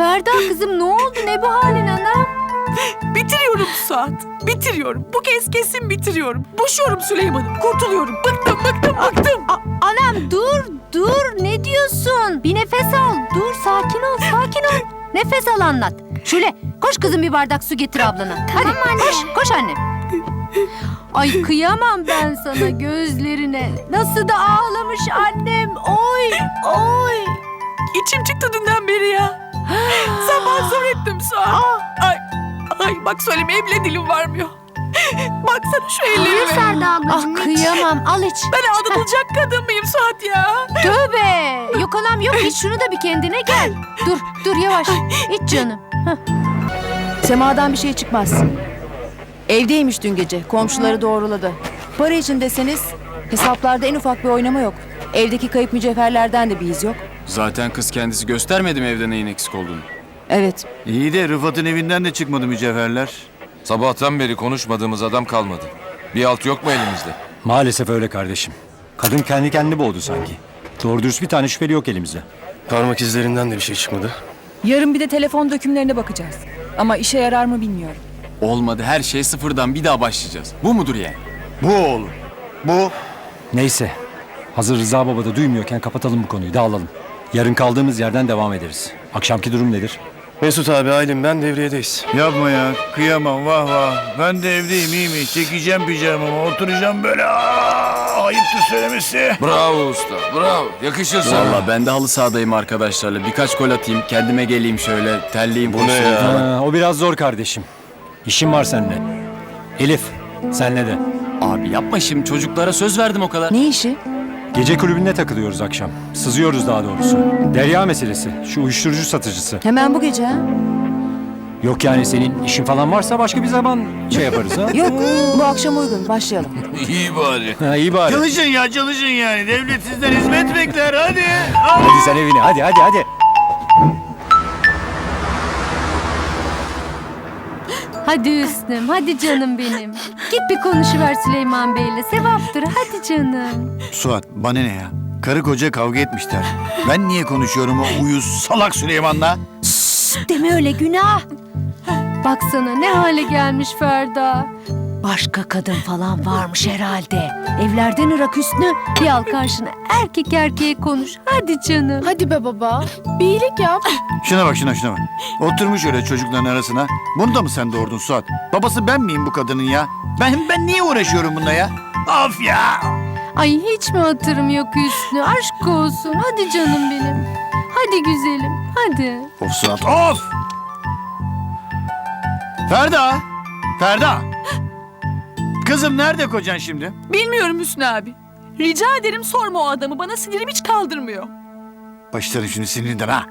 Ferda kızım ne oldu ne bu halin anam? Bitiriyorum Suat. Bitiriyorum. Bu kez kesin bitiriyorum. Boşuyorum Süleyman'ı. Kurtuluyorum. Bıktım bıktım bıktım. A- anam dur dur ne diyorsun? Bir nefes al dur sakin ol sakin ol. Nefes al anlat. Şöyle koş kızım bir bardak su getir ablana. Hadi koş koş annem. Ay kıyamam ben sana gözlerine. Nasıl da ağlamış annem. Oy oy. İçim çıktı dünden beri ya. Sabah zor ettim Suat. Ay, ay bak söylemeye bile dilim varmıyor. Baksana şu ellerime. Ferda ablacığım. Ah kıyamam al iç. Ben aldatılacak kadın mıyım Suat ya? Tövbe. Yok anam yok iç şunu da bir kendine gel. Dur dur yavaş. İç canım. Sema'dan bir şey çıkmaz. Evdeymiş dün gece. Komşuları doğruladı. Para için deseniz hesaplarda en ufak bir oynama yok. Evdeki kayıp mücevherlerden de bir iz yok. Zaten kız kendisi göstermedi mi evde neyin eksik olduğunu? Evet. İyi de Rıfat'ın evinden de çıkmadı mücevherler. Sabahtan beri konuşmadığımız adam kalmadı. Bir alt yok mu elimizde? Maalesef öyle kardeşim. Kadın kendi kendini boğdu sanki. Doğru dürüst bir tane şüpheli yok elimizde. Parmak izlerinden de bir şey çıkmadı. Yarın bir de telefon dökümlerine bakacağız. Ama işe yarar mı bilmiyorum. Olmadı her şey sıfırdan bir daha başlayacağız. Bu mudur yani? Bu oğlum. Bu. Neyse. Hazır Rıza Baba da duymuyorken kapatalım bu konuyu dağılalım. Yarın kaldığımız yerden devam ederiz. Akşamki durum nedir? Mesut abi, Aylin ben devriyedeyiz. Yapma ya. Kıyamam vah vah. Ben de evdeyim iyi mi? Çekeceğim pijamamı. Oturacağım böyle. Aa, ayıptır söylemesi. Bravo usta, bravo. Yakışır sana. Valla ben de halı sahadayım arkadaşlarla. Birkaç gol atayım, kendime geleyim şöyle, terleyeyim, Bu ne ya? Ha, o biraz zor kardeşim. İşim var seninle. Elif, senle de. Abi yapma şimdi çocuklara söz verdim o kadar. Ne işi? Gece kulübünde takılıyoruz akşam. Sızıyoruz daha doğrusu. Derya meselesi. Şu uyuşturucu satıcısı. Hemen bu gece ha? Yok yani senin işin falan varsa başka bir zaman şey yaparız ha. Yok. Bu akşam uygun. Başlayalım. İyi bari. ha iyi bari. Çalışın ya çalışın yani. Devlet sizden hizmet bekler hadi. Hadi sen evine hadi hadi hadi. Hadi Hüsnüm, hadi canım benim. Git bir konuşuver Süleyman Bey'le. Sevaptır, hadi canım. Suat bana ne ya? Karı koca kavga etmişler. Ben niye konuşuyorum o uyuz salak Süleyman'la? Deme öyle günah. Baksana ne hale gelmiş Ferda. Başka kadın falan varmış herhalde. Evlerden ırak Hüsnü. Bir al karşına erkek erkeğe konuş. Hadi canım. Hadi be baba. Bir iyilik yap. Şuna bak şuna şuna bak. Oturmuş öyle çocukların arasına. Bunu da mı sen doğurdun Suat? Babası ben miyim bu kadının ya? Ben ben niye uğraşıyorum bununla ya? Of ya! Ay hiç mi hatırım yok Hüsnü? Aşk olsun. Hadi canım benim. Hadi güzelim. Hadi. Of Suat of! Ferda! Ferda! Kızım nerede kocan şimdi? Bilmiyorum Hüsnü abi. Rica ederim sorma o adamı. Bana sinirim hiç kaldırmıyor. Başlarım şimdi sinirinden ha.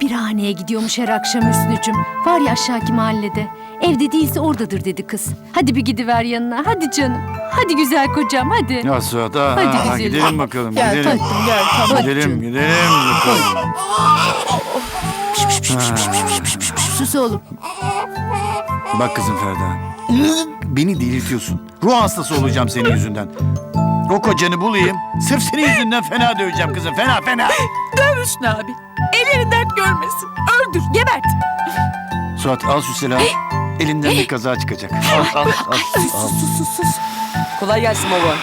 Bir haneye gidiyormuş her akşam Hüsnücüm. Var ya aşağıki mahallede. Evde değilse oradadır dedi kız. Hadi bir gidiver yanına. Hadi canım. Hadi güzel kocam hadi. Ya Suat ha, Hadi ha, güzelim. gidelim bakalım Gel gidelim. tatlım gel tamam. Gidelim gidelim bakalım. Sus oğlum. Bak kızım Ferda. Beni delirtiyorsun. Ruh hastası olacağım senin yüzünden. O kocanı bulayım. Sırf senin yüzünden fena döveceğim kızım. Fena fena. Döv Hüsnü abi. Ellerin dert görmesin. Öldür, gebert. Suat al şu silahı. Elinden bir kaza çıkacak. Al al al. Kolay gelsin baba.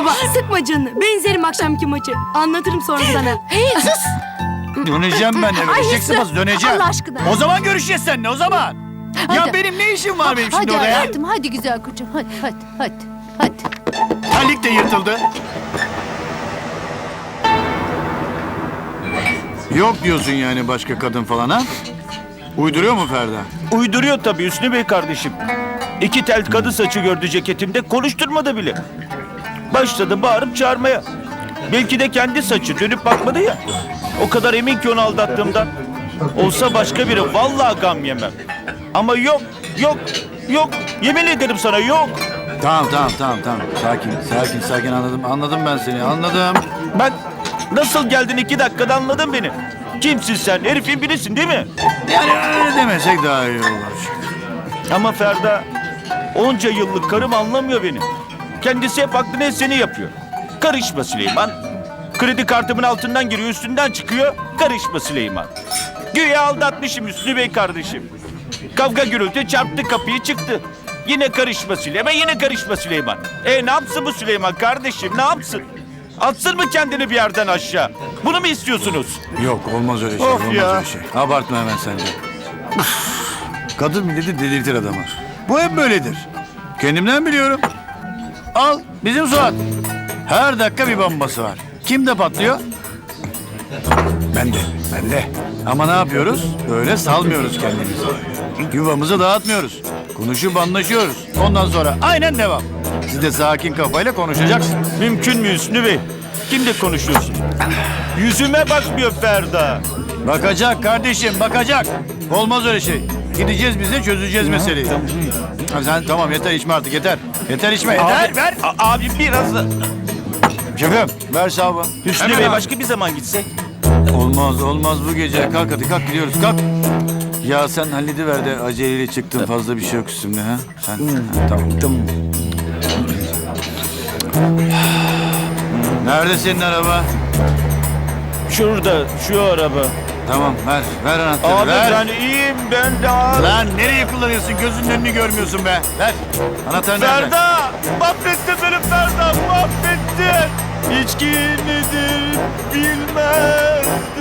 Baba sıkma canını. Benzerim akşamki maçı. Anlatırım sonra sana. Döneceğim ben eve. Ay, Eşek Hüsnü, sıpası döneceğim. Allah aşkına. O zaman görüşeceğiz seninle o zaman. Ya Hadi. benim ne işim var benim şimdi hadi orada ya? hayatım hadi güzel kocam. Hadi hadi hadi. Hadi. Terlik de yırtıldı. Yok diyorsun yani başka kadın falan ha? Uyduruyor mu Ferda? Uyduruyor tabii Hüsnü Bey kardeşim. İki tel kadı saçı gördü ceketimde konuşturmadı bile. Başladı bağırıp çağırmaya. Belki de kendi saçı dönüp bakmadı ya. O kadar emin ki onu aldattığımdan. Olsa başka biri vallahi gam yemem. Ama yok, yok, yok. Yemin ederim sana yok. Tamam tamam tamam tamam. Sakin sakin sakin anladım. Anladım ben seni anladım. Bak nasıl geldin iki dakikada anladın beni. Kimsin sen? Herifin birisin değil mi? Yani öyle demesek daha iyi olur. Ama Ferda onca yıllık karım anlamıyor beni. Kendisi hep aklını seni yapıyor. Karışma Süleyman. Kredi kartımın altından giriyor üstünden çıkıyor. Karışma Süleyman. Güya aldatmışım Hüsnü Bey kardeşim. Kavga gürültü çarptı kapıyı çıktı. Yine karışma Süleyman, yine karışma Süleyman. E ne yapsın bu Süleyman kardeşim ne yapsın? Atsın mı kendini bir yerden aşağı? Bunu mu istiyorsunuz? Yok olmaz öyle şey. Of olmaz ya. öyle şey. Abartma hemen sence. Kadın milleti delirtir adamı. Bu hep böyledir. Kendimden biliyorum. Al bizim Suat. Her dakika bir bombası var. Kimde patlıyor? Bende, bende. Ama ne yapıyoruz? Böyle salmıyoruz kendimizi. Yuvamızı dağıtmıyoruz. Konuşup anlaşıyoruz. Ondan sonra aynen devam. Siz de sakin kafayla konuşacaksınız. Mümkün mü Hüsnü Bey? Kimle konuşuyorsun? Yüzüme bakmıyor Ferda. Bakacak kardeşim bakacak. Olmaz öyle şey. Gideceğiz bize çözeceğiz meseleyi. Ha, sen tamam yeter içme artık yeter. Yeter içme yeter. Abi, ver. abi biraz da... Şefim ver sabı. Hüsnü Hemen Bey abi. başka bir zaman gitsek. Olmaz olmaz bu gece. Kalk hadi kalk gidiyoruz kalk. Ya sen hallediver de aceleyle çıktın fazla bir şey yok üstümde ha. Sen ha, tamam. tamam. Nerede senin araba? Şurada şu araba. Tamam ver ver anahtarı Abi ver. ben iyiyim ben de abi. Lan nereye kullanıyorsun? Gözünün önünü görmüyorsun be. Ver. Anahtarı nerede? Ferda! Mahvettin beni Ferda! Mahvettin! İçki nedir bilmezdim.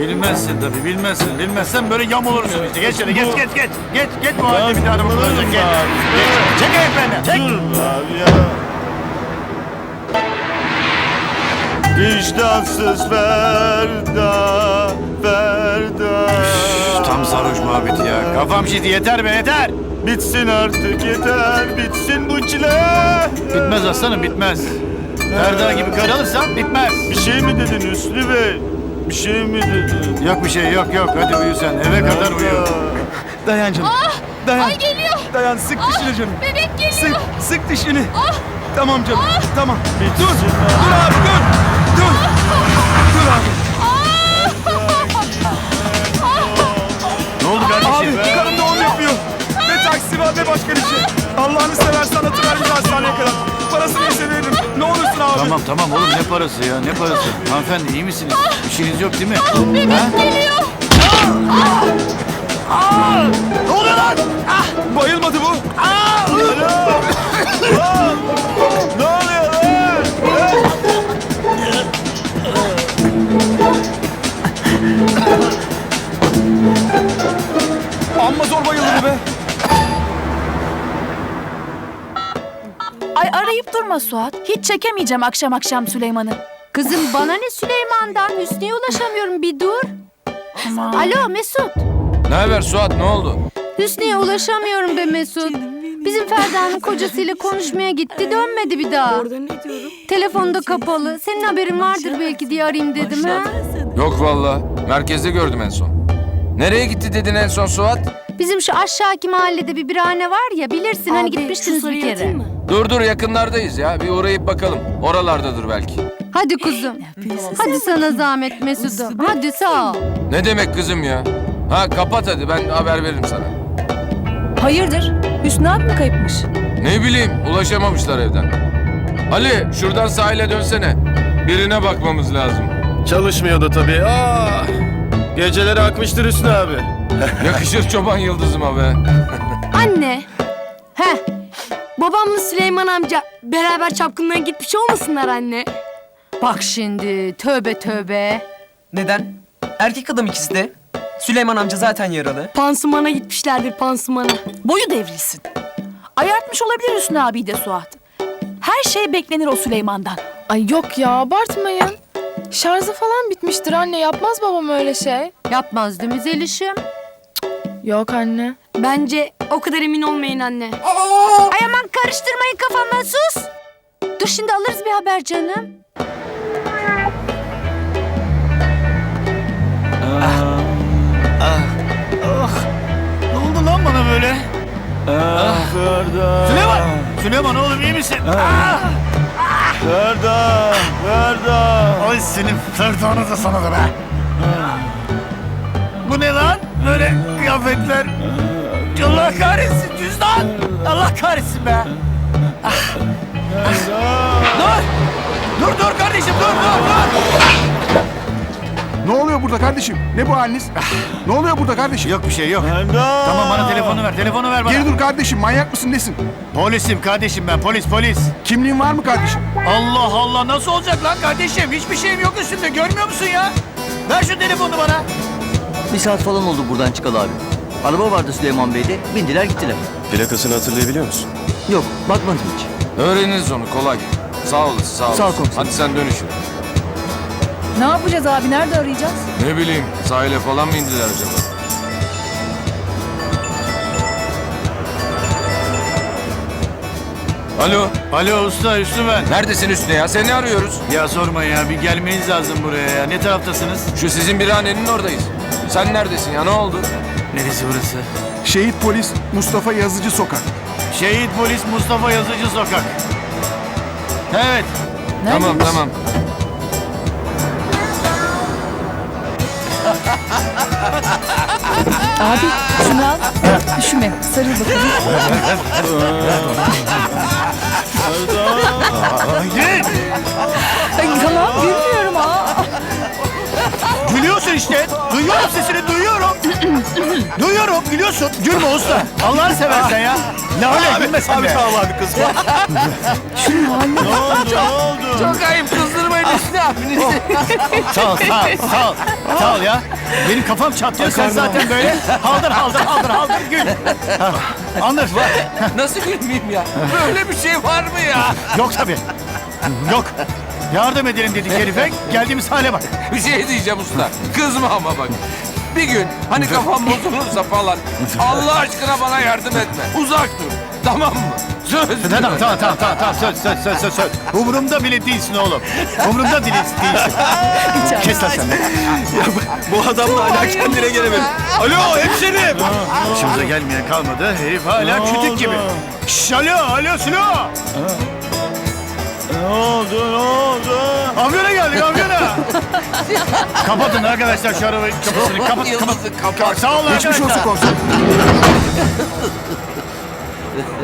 Bilmezsin tabii bilmezsin. Bilmezsen böyle yam olursun işte. Geç şöyle geç geç geç. Geç geç bu halde bir daha araba kullanacak. Geç. Geç. Çek ayak benden. Çek. Dur abi ya. Vicdansız Ferda, Ferda. Tam sarhoş muhabbeti ya. Kafam şişti yeter be yeter. Bitsin artık yeter, bitsin bu çile. Bitmez aslanım bitmez. Ferda gibi karı alırsan bitmez. Bir şey mi dedin Hüsnü Bey? Bir şey mi dedin? Yok bir şey yok yok. Hadi uyu sen. Eve kadar uyu. Dayan canım. Dayan. Ay geliyor. Dayan sık dişini canım. Bebek geliyor. Sık, sık dişini. Tamam canım. Tamam. Dur. Dur abi dur. Dur. Dur abi. Ne oldu kardeşim? Abi karım doğum yapıyor. Ne taksi var ne başka bir şey. Allah'ını seversen atıver bizi hastaneye kadar. Parasını neyse veririm. Abi. Tamam tamam oğlum ne parası ya ne parası? Hanımefendi iyi misiniz? Bir şeyiniz yok değil mi? Bebek geliyor. Ne oluyor lan? Bayılmadı bu. Ne oluyor Durma Suat. Hiç çekemeyeceğim akşam akşam Süleyman'ı. Kızım bana ne Süleyman'dan Hüsnü'ye ulaşamıyorum bir dur. Alo Mesut. Ne haber Suat ne oldu? Hüsnü'ye ulaşamıyorum be Mesut. Bizim Ferda'nın kocasıyla konuşmaya gitti dönmedi bir daha. Orada ne diyorum? Telefonda kapalı. Senin haberin vardır belki diye arayayım dedim ha. Yok valla. Merkezde gördüm en son. Nereye gitti dedin en son Suat? Bizim şu aşağıki mahallede bir birahane var ya bilirsin hani Abi, gitmiştiniz şu bir soruyu kere. atayım mı? Dur dur yakınlardayız ya. Bir uğrayıp bakalım. Oralardadır belki. Hadi kuzum. Hadi sana zahmet Mesut'um. Hadi sağ ol. Ne demek kızım ya? Ha kapat hadi ben haber veririm sana. Hayırdır? Hüsnü abi mi kayıpmış? Ne bileyim ulaşamamışlar evden. Ali şuradan sahile dönsene. Birine bakmamız lazım. Çalışmıyordu tabii. Aa! Geceleri akmıştır Hüsnü abi. Yakışır çoban yıldızıma be. Anne. Heh. Babamla Süleyman amca beraber çapkınlığa gitmiş olmasınlar anne. Bak şimdi tövbe tövbe. Neden? Erkek adam ikisi de. Süleyman amca zaten yaralı. Pansumana gitmişlerdir pansumana. Boyu devrilsin. Ayartmış olabilir Hüsnü abi de Suat. Her şey beklenir o Süleyman'dan. Ay yok ya abartmayın. Şarjı falan bitmiştir anne yapmaz babam öyle şey. Yapmaz değil mi Zeliş'im? Yok anne. Bence o kadar emin olmayın anne. Ay aman karıştırmayın kafamdan sus. Dur şimdi alırız bir haber canım. Ne oldu lan bana böyle? Ah Ferda. Süleyman! Süleyman oğlum iyi misin? Ferda, Ferda. Ay senin Ferda'nı da sana da be. Bu ne lan? Böyle kıyafetler. Allah kahretsin cüzdan. Allah kahretsin be. Ah. Ah. Dur. Dur dur kardeşim dur dur dur. burada kardeşim? Ne bu haliniz? ne oluyor burada kardeşim? Yok bir şey yok. İmdat! Tamam bana telefonu ver. Telefonu ver bana. Geri dur kardeşim. Manyak mısın nesin? Polisim kardeşim ben. Polis polis. Kimliğin var mı kardeşim? Allah Allah nasıl olacak lan kardeşim? Hiçbir şeyim yok üstümde. Görmüyor musun ya? Ver şu telefonu bana. Bir saat falan oldu buradan çıkalı abi. Araba vardı Süleyman Bey'de. Bindiler gittiler. Plakasını hatırlayabiliyor musun? Yok bakmadım hiç. Öğreniriz onu kolay. Sağ olasın sağ olasın. Sağ ol komiserim. Hadi sen dön işine. Ne yapacağız abi? Nerede arayacağız? Ne bileyim sahile falan mı indiler acaba? Alo. Alo usta Üstü ben. Neredesin Hüsnü ya? Seni arıyoruz. Ya sorma ya. Bir gelmeniz lazım buraya ya. Ne taraftasınız? Şu sizin birhanenin oradayız. Sen neredesin ya? Ne oldu? Neresi burası? Şehit polis Mustafa Yazıcı Sokak. Şehit polis Mustafa Yazıcı Sokak. Evet. Tamam tamam. Abi şunu al. Üşüme. Sarıl bakalım. Git. tamam ha. Gülüyorsun işte. Duyuyorum sesini duyuyorum. duyuyorum gülüyorsun. Gülme usta. Allah'ını seversen ya. Ne öyle gülme sen Abi de. tamam abi kızma. Ne oldu? Ne oldu? Çok ayıp kızdırmayın Hüsnü abinizi. Sağ ol sağ ol sağ ol. Sağ ol ya. Benim kafam çatlıyor sen zaten böyle haldır haldır haldır haldır gül. Ha, Anlar. Nasıl gülmeyeyim ya? Böyle bir şey var mı ya? Yok tabii. Yok. Yardım edelim dedik herife. Geldiğimiz hale bak. Bir şey diyeceğim usta. Kızma ama bak. Bir gün hani kafam bozulursa falan Allah aşkına bana yardım etme. Uzak dur. Tamam mı? Söz. Tamam tamam tamam tamam tamam söz söz söz söz söz. Umurumda bile değilsin oğlum. Umurumda bile değilsin. Kes lan sen de. Bu adamla hala kendine gelemedi. Alo hemşerim. Başımıza gelmeyen kalmadı. Herif hala kütük gibi. Şş, alo alo Sülo. Ne oldu? Ne oldu? Amyona geldik amyona. Kapatın arkadaşlar şu arabayı kapısını. Kapat, kapat. Yıldızı kapat. Sağ olun Geçmiş olsun arkadaşlar. komiserim.